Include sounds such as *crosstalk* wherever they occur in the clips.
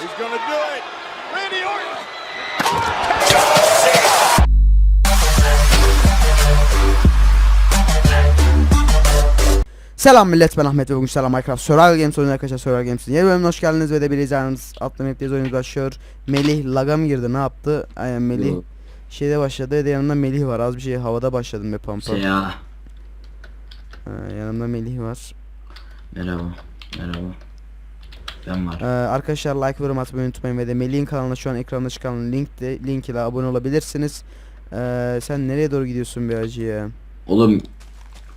He's going to do it. Randy Orton. Selam millet ben Ahmet ve bugün selam Minecraft Survival Games oyunu arkadaşlar Survival Games'in yeni bölümüne hoş geldiniz ve de bir izleyiniz atlı map'teyiz oyunumuz başlıyor Melih laga mı girdi ne yaptı aynen Melih Yok. şeyde başladı ve de yanımda Melih var az bir şey havada başladım be pampa Şey ya. Ha, yanımda Melih var Merhaba. Merhaba. Ben var. Ee, arkadaşlar like yorum atmayı unutmayın ve de Melih'in kanalına şu an ekranda çıkan link de, link ile abone olabilirsiniz Ee, sen nereye doğru gidiyorsun bir acı ya Oğlum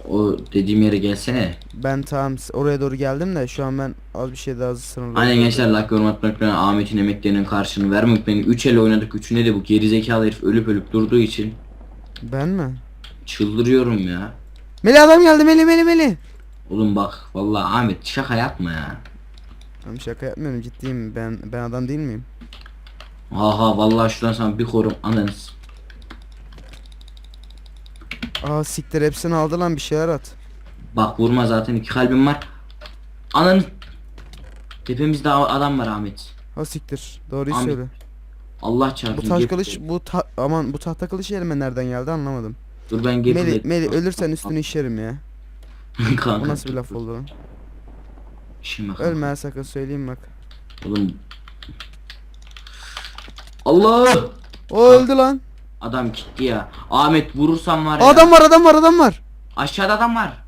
o dediğim yere gelsene. ben tam oraya doğru geldim de şu an ben az bir şey daha sınırlı Aynen gençler like yorum atmak unutmayın. Ahmet'in emeklerinin karşılığını vermek unutmayın. 3 el oynadık. Üçüne de bu gerizekalı herif ölüp ölüp durduğu için ben mi çıldırıyorum ya. Melih adam geldi Melih Melih Melih Oğlum bak vallahi Ahmet şaka yapma ya. Ben şaka yapmıyorum ciddiyim ben ben adam değil miyim? Aha vallahi şuradan sana bir korum ananız. Aa siktir hepsini aldı lan bir şeyler at. Bak vurma zaten iki kalbim var. Ananı Tepemizde adam var Ahmet. Ha siktir. Doğruyu Ahmet, söyle. Allah çarpsın. Bu taş kılıç bu ta aman bu tahta kılıç elime nereden geldi anlamadım. Dur ben geri Meli Meli ölürsen üstünü işerim ya. *laughs* Kanka. O nasıl bir laf oldu lan? Şimdi bak. Ölme ha sakın söyleyeyim bak. Oğlum. Allah! O öldü lan. Adam gitti ya. Ahmet vurursam var ya. Adam var adam var adam var. Aşağıda adam var.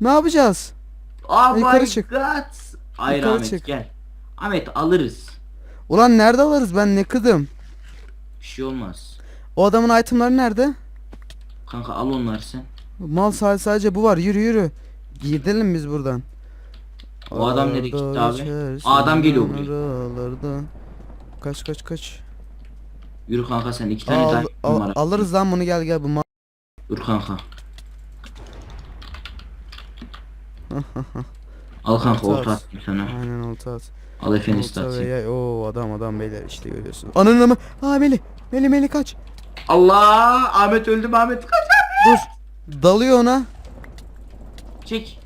Ne yapacağız? Oh Yukarı my çık. god. Hayır Yukarı Ahmet çık. gel. Ahmet alırız. Ulan nerede alırız ben ne kıdım. Bir şey olmaz. O adamın itemları nerede? Kanka al onları sen. Mal sadece, sadece bu var yürü yürü. Gidelim biz buradan. O adam nereye gitti abi? Aa, adam geliyor buraya. Kaç kaç kaç. Yürü kanka sen iki tane daha al- numara. alırız lan bunu gel gel bu ma- Dur kanka. *laughs* al kanka orta at. sana. Aynen olta at. Al efendim Olta yay. Oo adam adam beyler işte görüyorsun. Ananı mı? Aa Meli. Meli Meli kaç. Allah! Ahmet öldü Ahmet kaç. Dur. Dalıyor ona. Çek.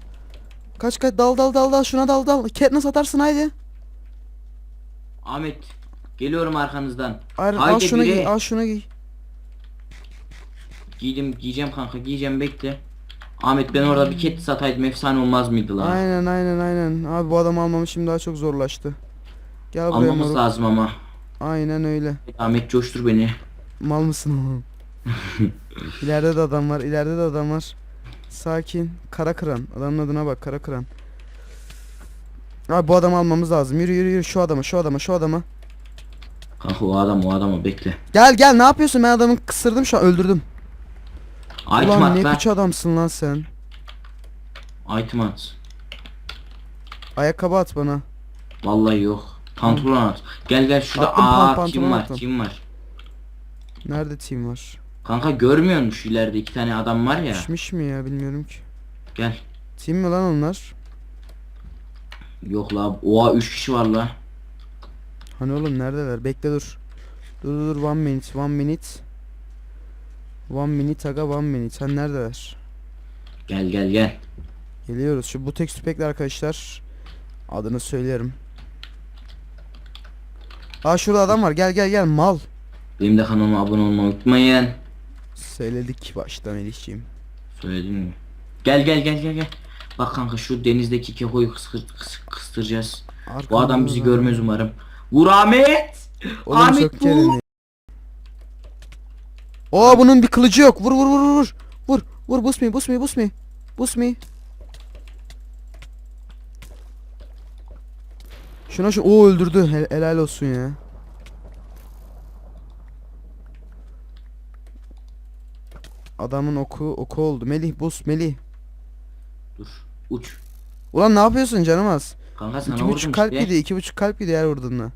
Kaç kaç dal dal dal dal şuna dal dal. Katniss atarsın haydi. Ahmet geliyorum arkanızdan. Aynen al Haydi şunu bire. giy al şunu giy. Giydim giyeceğim kanka giyeceğim bekle. Ahmet ben orada bir ket sataydım efsane olmaz mıydı lan? Aynen aynen aynen. Abi bu adam almamı şimdi daha çok zorlaştı. Gel buraya Almamız moruk. lazım ama. Aynen öyle. Ahmet coştur beni. Mal mısın oğlum? *laughs* ileride de adam var, ileride de adam var. Sakin. Kara kıran. Adamın adına bak, kara kıran. Abi bu adamı almamız lazım. Yürü yürü yürü şu adama, şu adama, şu adama. Kanka o adam o adamı bekle. Gel gel ne yapıyorsun? Ben adamı kısırdım şu an öldürdüm. Item Ulan at ne lan. piç adamsın lan sen. Item at. Ayakkabı at bana. Vallahi yok. Pantolon at. Gel gel şurada. Attım, pan- Aa pantolon kim var attım. kim var? Nerede team var? Kanka görmüyor musun ileride iki tane adam var ya. Düşmüş mü ya bilmiyorum ki. Gel. Team mi lan onlar? Yok la. Oha 3 kişi var la. Hani oğlum neredeler? Bekle dur. Dur dur dur one minute one minute. One minute aga one minute. Sen neredeler? Gel gel gel. Geliyoruz. Şu bu tekstür pekli arkadaşlar. Adını söylerim. Aa şurada adam var. Gel gel gel mal. Benim de kanalıma abone olmayı unutmayın. Söyledik başta Melihciğim. Söyledin mi? Gel gel gel gel gel. Bak kanka şu denizdeki kekoyu kıskır, kıs, kıstıracağız. Bu adam bizi görmez umarım. Vur Ahmet! Oğlum Ahmet vur! kelini. Oo bunun bir kılıcı yok. Vur vur vur vur vur. Vur vur bus me bus me bus me. Bus me. Şuna şu o öldürdü. Hel- helal olsun ya. Adamın oku oku oldu. Melih bus Melih. Dur. Uç. Ulan ne yapıyorsun canım az? Kanka sana İki buçuk kalp işte. gidiyor. iki buçuk kalp gidiyor her vurduğunda.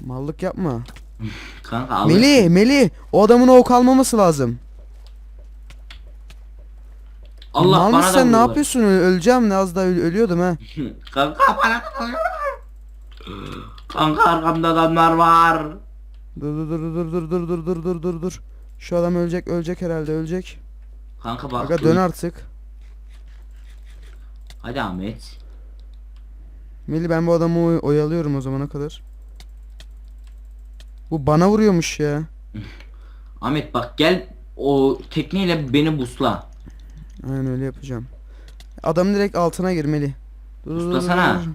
Mallık yapma. Kanka al. Melih Melih o adamın ok almaması lazım. Allah Mal bana sen ne vurdular. yapıyorsun? Öleceğim ne az daha öl- ölüyordum ha. Kanka bana da. Kanka arkamda adamlar var. Dur dur dur dur dur dur dur dur dur dur dur. Şu adam ölecek ölecek herhalde ölecek. Kanka bak. Aga dön artık. Hadi Ahmet. Melih ben bu adamı oy- oyalıyorum o zamana kadar. Bu bana vuruyormuş ya. *laughs* Ahmet bak gel o tekneyle beni busla. Aynen öyle yapacağım. Adam direkt altına gir Melih. Dur, dur, dur.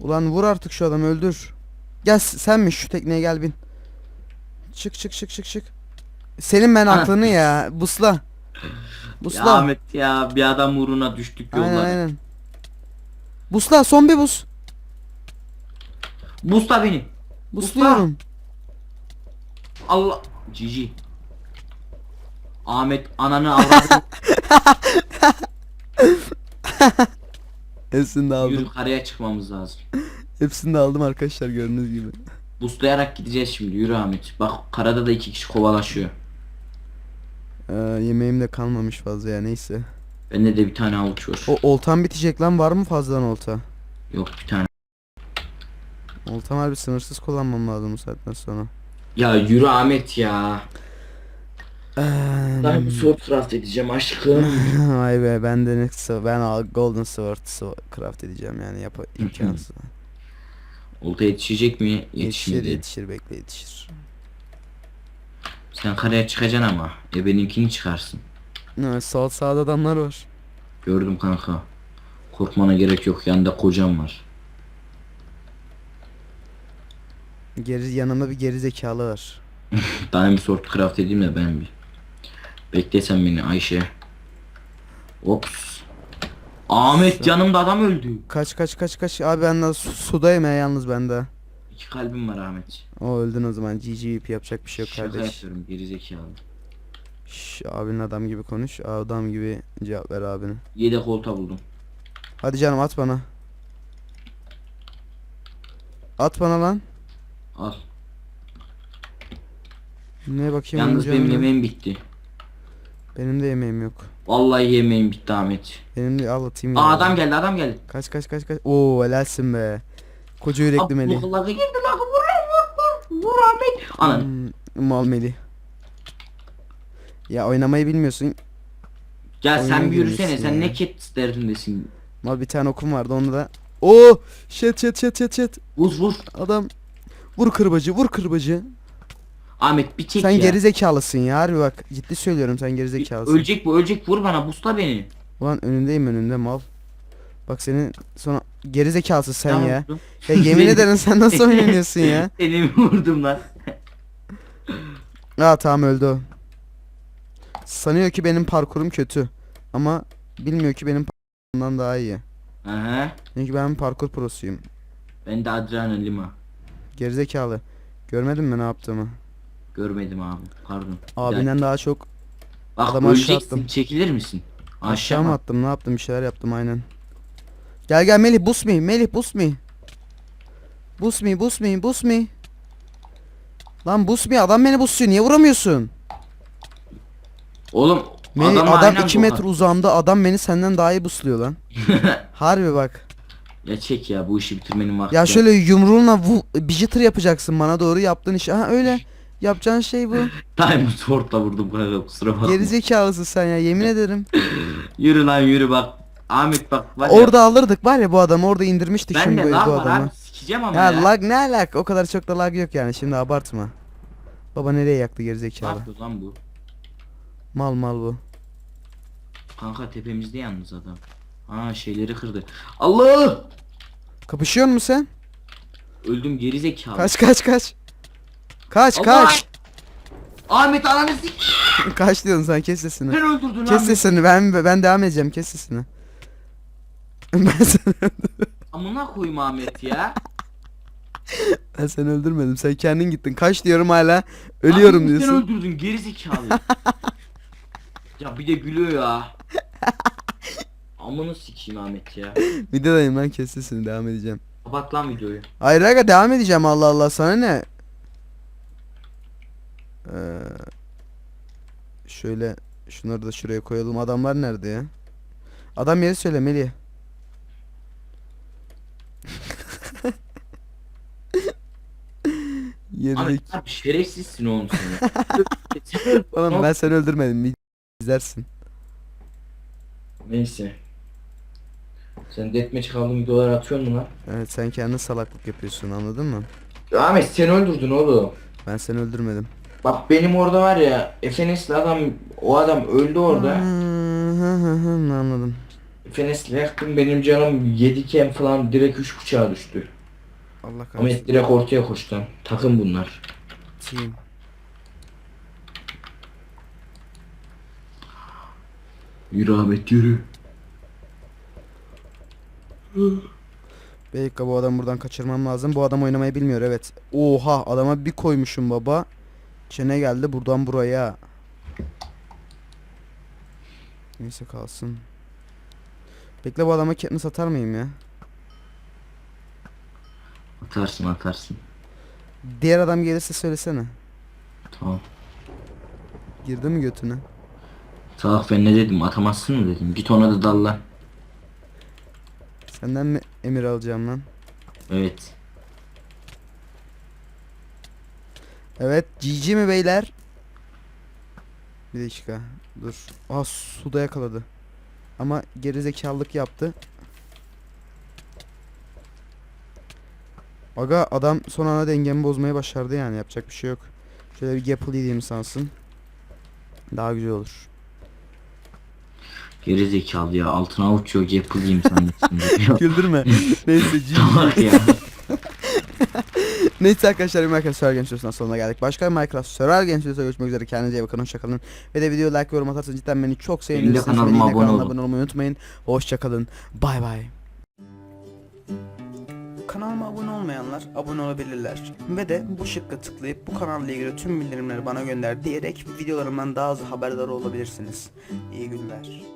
Ulan vur artık şu adamı öldür. Gel sen mi şu tekneye gel bin. Çık çık çık çık çık. Senin ben aklını ya. Busla. Ya Busla. Ahmet ya bir adam uğruna düştük aynen yollara. aynen. Busla son bir bus. Busla beni. Busluyorum. Allah. Cici. Ahmet ananı avradını *laughs* Hepsini de aldım. yürü karaya çıkmamız lazım. Hepsini de aldım arkadaşlar gördüğünüz gibi. Buslayarak gideceğiz şimdi yürü Ahmet. Bak karada da iki kişi kovalaşıyor. Ee, yemeğim de kalmamış fazla ya neyse. Bende de bir tane avuç var. O oltam bitecek lan var mı fazladan olta? Yok bir tane. Oltam harbi sınırsız kullanmam lazım bu saatten sonra. Ya yürü Ahmet ya. Eee, Ben bu sword craft edeceğim aşkım. *laughs* Vay be ben de next ben al golden sword sw- craft edeceğim yani yap imkansız. Olta yetişecek mi? yetişir Yetişmedi. yetişir bekle yetişir. Sen karaya çıkacaksın ama. E benimkini çıkarsın. Evet sol sağda adamlar var. Gördüm kanka. Korkmana gerek yok. Yanında kocam var. Geri yanımda bir geri zekalı var. *laughs* Daha bir sword craft edeyim de ben bir. Beklesen beni Ayşe. Ops. Ahmet yanımda adam öldü. Kaç kaç kaç kaç abi ben de su- sudayım ya yalnız bende. İki kalbim var Ahmet. O öldün o zaman GG yapacak bir şey yok Şaka kardeş. yapıyorum gerizekalı. Şş, abinin adam gibi konuş adam gibi cevap ver abine. Yedek olta buldum. Hadi canım at bana. At bana lan. Al. Ne bakayım Yalnız önce benim ona. yemeğim bitti. Benim de yemeğim yok. Vallahi yemeğim bitti Ahmet. Benim de al atayım. Aa adam geldi adam geldi. Kaç kaç kaç kaç. Oo helalsin be. Koca yürekli Melih. Abdullah'a girdi lan vur vur vur vur Ahmet. Anan. Hmm, mal Melih. Ya oynamayı bilmiyorsun. Gel sen bir yürüsene sen ya. ne ket derdindesin. Mal bir tane okum vardı onu da. Oo shit shit shit shit shit. Vur vur. Adam vur kırbacı vur kırbacı. Ahmet bir çek sen ya. geri zekalısın ya harbi bak ciddi söylüyorum sen geri zekalısın. Ölecek bu ölecek vur bana busla beni. Ulan önündeyim önünde mal. Bak senin sonra geri zekalısın sen Tamam, ya. vurdum. Ya yemin ederim sen nasıl *laughs* oynuyorsun ya? Seni mi vurdum lan? Aa tamam öldü o. Sanıyor ki benim parkurum kötü. Ama bilmiyor ki benim parkurumdan daha iyi. Aha. Çünkü ben parkur prosuyum. Ben de Adriana Lima. Gerizekalı. Görmedin mi ne yaptığımı? Görmedim abi. Pardon. Abinden daha çok Bak adamı aşağı öleceksin. attım. Çekilir misin? aşağı mı? attım ne yaptım bir şeyler yaptım aynen. Gel gel Melih bus me Melih bus me. Bus me bus me bus me. Lan bus me adam beni busluyor niye vuramıyorsun? Oğlum Melih adam aynı 2 anda- metre uzağımda adam beni senden daha iyi busluyor lan. *laughs* Harbi bak. Ya çek ya bu işi bitirmenin vakti. Ya şöyle yumruğunla bijitır yapacaksın bana doğru yaptığın iş. Ha öyle. Yapacağın şey bu. *laughs* Diamond Sword'la vurdum kanka kusura bakma. Gerizekalısın sen ya yemin *laughs* ederim. Yürü lan yürü bak. Ahmet bak var ya. Orada alırdık var ya bu adamı orada indirmiştik Ben şimdi de bu, lag bu var adamı. abi sikeceğim ama Ya ya. lag ne lag o kadar çok da lag yok yani şimdi abartma. Baba nereye yaktı Ne gerizekalı? yapıyor lan bu? Mal mal bu. Kanka tepemizde yalnız adam. Aa şeyleri kırdı. Allah! Kapışıyor musun sen? Öldüm geri zekalı. Kaç kaç kaç. Kaç Allah! kaç. Ahmet ananı sik. *laughs* kaç diyorsun sen kes sesini. Sen öldürdün Kes Ahmet. sesini ben ben devam edeceğim kes sesini. Ben seni, Amına koyayım Ahmet ya. ben seni öldürmedim sen kendin gittin. Kaç diyorum hala ölüyorum Ahmet, Sen diyorsun. öldürdün geri zekalı. *laughs* ya bir de gülüyor ya. Amını sikeyim Ahmet ya. Videodayım lan kes sesini devam edeceğim. Kapat lan videoyu. Hayır aga devam edeceğim Allah Allah sana ne? Ee, şöyle şunları da şuraya koyalım. Adamlar nerede ya? Adam yeri söyle Melih. Ahmet abi şerefsizsin oğlum sen. Öldürdün *laughs* Oğlum ben seni öldürmedim. Video izlersin. Neyse. Sen deathmatch kaldığın videolar atıyorsun mu lan? Evet sen kendin salaklık yapıyorsun anladın mı? Ahmet sen öldürdün oğlum. Ben seni öldürmedim. Bak benim orada var ya Efenes'li adam o adam öldü orada. Hı hı hı hı, anladım. Efenes'le yaktım benim canım 7 kem falan direkt 3 bıçağa düştü. Allah kahretsin. Ahmet direkt ortaya koştu. Takım bunlar. Team. Yürü Ahmet yürü. Bir dakika bu adam buradan kaçırmam lazım. Bu adam oynamayı bilmiyor evet. Oha adama bir koymuşum baba. Çene geldi buradan buraya. Neyse kalsın. Bekle bu adama Katniss atar mıyım ya? Atarsın atarsın. Diğer adam gelirse söylesene. Tamam. Girdi mi götüne? Salak ben ne dedim atamazsın mı dedim. Git ona da dalla. Senden mi emir alacağım lan? Evet. Evet GG mi beyler? Bir dakika dur. Aa suda yakaladı. Ama gerizekalılık yaptı. Aga adam son ana dengemi bozmayı başardı yani yapacak bir şey yok. Şöyle bir gapple yediğimi sansın. Daha güzel olur. Geri zekalı ya altına uçuyor Gapple zannetsin. *laughs* Güldürme. Neyse. *laughs* Salak ya. *laughs* Neyse arkadaşlar bir Minecraft Survival Games videosundan sonuna geldik. Başka bir Minecraft Survival Games videosunda görüşmek üzere. Kendinize iyi bakın. Hoşçakalın. Ve de videoya like ve yorum atarsanız cidden beni çok sevinirsiniz. Ve kanalıma yine abone kanalıma olun. abone olmayı unutmayın. Hoşçakalın. Bay bay. Kanalıma abone olmayanlar abone olabilirler. Ve de bu şıkkı tıklayıp bu kanalla ilgili tüm bildirimleri bana gönder diyerek videolarımdan daha hızlı haberdar olabilirsiniz. İyi günler.